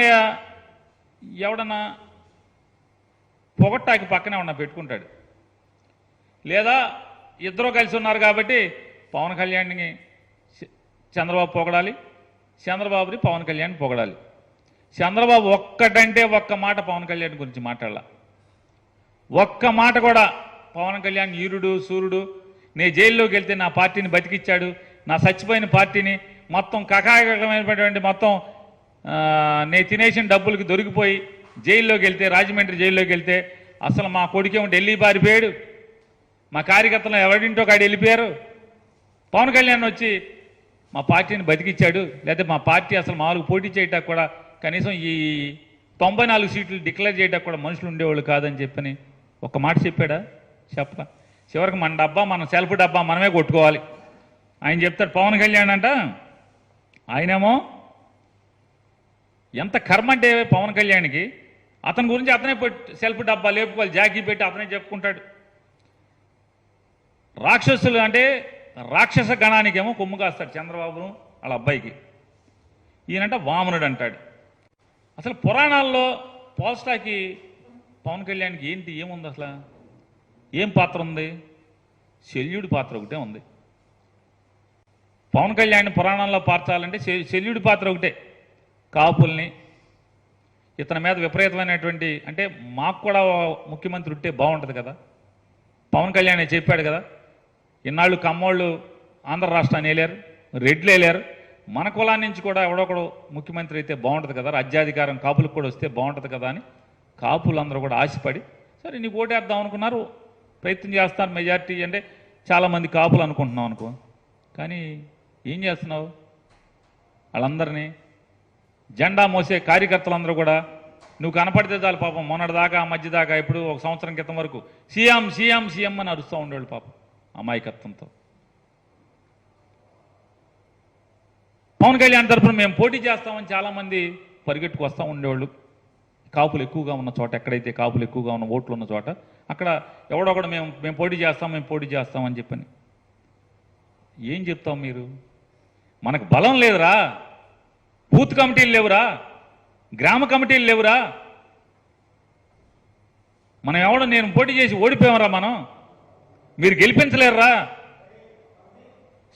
సాధారణంగా ఎవడన్నా పొగట్టాకి పక్కనే ఉన్న పెట్టుకుంటాడు. లేదా ఇద్దరు కలిసి ఉన్నారు కాబట్టి పవన్ కళ్యాణ్ని చంద్రబాబు పొగడాలి చంద్రబాబుని పవన్ కళ్యాణ్ పొగడాలి. చంద్రబాబు ఒక్కటంటే ఒక్క మాట పవన్ కళ్యాణ్ గురించి మాట్లాడాల. ఒక్క మాట కూడా పవన్ కళ్యాణ్ ఈరుడు సూర్యుడు నేను జైల్లోకి వెళ్తే నా పార్టీని బతికిచ్చాడు నా చచ్చిపోయిన పార్టీని మొత్తం కకాయకమైనటువంటి మొత్తం నేను తినేసిన డబ్బులకి దొరికిపోయి జైల్లోకి వెళ్తే రాజమండ్రి జైల్లోకి వెళ్తే అసలు మా కొడుకేమో ఢిల్లీ పారిపోయాడు. మా కార్యకర్తలు ఎవరింటో కాడ వెళ్ళిపోయారు. పవన్ కళ్యాణ్ వచ్చి మా పార్టీని బతికిచ్చాడు. లేకపోతే మా పార్టీ అసలు మామూలుగా పోటీ చేయటానికి కూడా కనీసం ఈ తొంభై నాలుగు సీట్లు డిక్లేర్ చేయడానికి కూడా మనుషులు ఉండేవాళ్ళు కాదని చెప్పని ఒక మాట చెప్పాడా? చెప్ప చివరికి మన డబ్బా మన సెల్ఫ్ డబ్బా మనమే కొట్టుకోవాలి. ఆయన చెప్తాడు పవన్ కళ్యాణ్ అంట ఆయనేమో ఎంత కర్మ అంటే పవన్ కళ్యాణ్కి? అతని గురించి అతనే సెల్ఫ్ డబ్బా లేపుకోవాలి జాకీ పెట్టి అతనే చెప్పుకుంటాడు. రాక్షసులు అంటే రాక్షస గణానికేమో కొమ్ము కాస్తాడు చంద్రబాబును వాళ్ళ అబ్బాయికి. ఈయనంట వామనుడు అంటాడు. అసలు పురాణాల్లో పోస్టాకి పవన్ కళ్యాణ్కి ఏంటి ఏముంది అసలు? ఏం పాత్ర ఉంది? శల్యుడి పాత్ర ఒకటే ఉంది. పవన్ కళ్యాణ్ పురాణంలో పార్చాలంటే శల్యుడి పాత్ర ఒకటే. కాపుల్ని ఇతని మీద విపరీతమైనటువంటి అంటే మాకు కూడా ముఖ్యమంత్రి ఉంటే బాగుంటుంది కదా. పవన్ కళ్యాణ్ చెప్పాడు కదా ఇన్నాళ్ళు కమ్మోళ్ళు ఆంధ్ర రాష్ట్రాన్ని వెళ్ళారు రెడ్లు వెళ్ళారు మన కులా నుంచి కూడా ఎవడొకడు ముఖ్యమంత్రి అయితే బాగుంటుంది కదా రాజ్యాధికారం కాపులకు కూడా వస్తే బాగుంటుంది కదా అని కాపులందరూ కూడా ఆశపడి సరే నీకు ఓటేద్దాం అనుకున్నారు ప్రయత్నం చేస్తాను మెజార్టీ అంటే చాలామంది కాపులు అనుకుంటున్నాం అనుకో. కానీ ఏం చేస్తున్నావు? వాళ్ళందరినీ జెండా మోసే కార్యకర్తలందరూ కూడా నువ్వు కనపడితే చాలు పాపం మొన్నటి దాకా ఆ మధ్య దాకా ఇప్పుడు ఒక సంవత్సరం క్రితం వరకు సీఎం సీఎం సీఎం అని అరుస్తూ ఉండేవాళ్ళు పాపం అమాయకత్వంతో. పవన్ కళ్యాణ్ తరఫున మేము పోటీ చేస్తామని చాలామంది పరిగెట్టుకు వస్తూ ఉండేవాళ్ళు. కాపులు ఎక్కువగా ఉన్న చోట ఎక్కడైతే కాపులు ఎక్కువగా ఉన్న ఓట్లు ఉన్న చోట అక్కడ ఎవడొకడు మేము మేము పోటీ చేస్తాం మేము పోటీ చేస్తామని చెప్పని. ఏం చెప్తాం మీరు? మనకు బలం లేదురా. బూత్ కమిటీలు లేవురా? గ్రామ కమిటీలు లేవురా? మనం ఎవడో నేను పోటీ చేసి ఓడిపోయామరా మనం? మీరు గెలిపించలేరురా?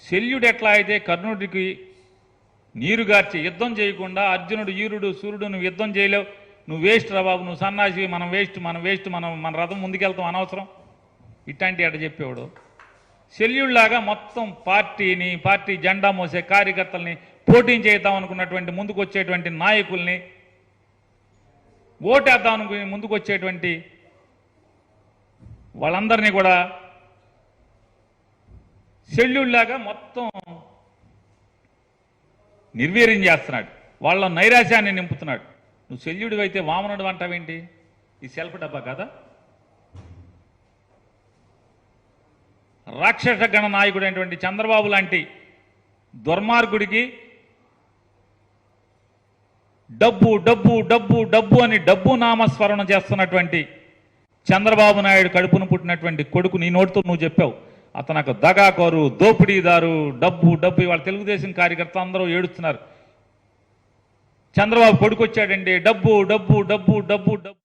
శల్యుడు ఎట్లా అయితే కర్ణుడికి నీరు గార్చి యుద్ధం చేయకుండా అర్జునుడు ఈరుడు సూర్యుడు నువ్వు యుద్ధం చేయలేవు. నువ్వు వేస్ట్ రా బాబు నువ్వు సన్నాసి మనం వేస్ట్ మనం వేస్ట్ మనం మన రథం ముందుకెళ్తాం అనవసరం. ఇట్లాంటి అట చెప్పేవాడు? శల్యుళ్ళాగా మొత్తం పార్టీని పార్టీ జెండా మోసే కార్యకర్తల్ని పోటీ చేద్దాం అనుకున్నటువంటి ముందుకు వచ్చేటువంటి నాయకుల్ని ఓటేద్దాం అనుకుని ముందుకు వచ్చేటువంటి వాళ్ళందరినీ కూడా శల్యుడిలాగా మొత్తం నిర్వీర్యం చేస్తున్నాడు. వాళ్ళ నైరాశ్యాన్ని నింపుతున్నాడు. నువ్వు శల్యుడివైతే వామనుడు అంటావేంటి? ఈ సెల్ఫ్ డబ్బా కదా? రాక్షస గణ నాయకుడైనటువంటి చంద్రబాబు లాంటి దుర్మార్గుడికి డబ్బు డబ్బు డబ్బు డబ్బు అని డబ్బు నామస్మరణ చేస్తున్నటువంటి చంద్రబాబు నాయుడు కడుపును పుట్టినటువంటి కొడుకు నీ నోటితో నువ్వు చెప్పావు. అతనకు దగాకోరు దోపిడీదారు డబ్బు డబ్బు ఇవాళ తెలుగుదేశం కార్యకర్త అందరూ ఏడుస్తున్నారు. చంద్రబాబు కొడుకు వచ్చాడండి. డబ్బు డబ్బు డబ్బు డబ్బు డబ్బు.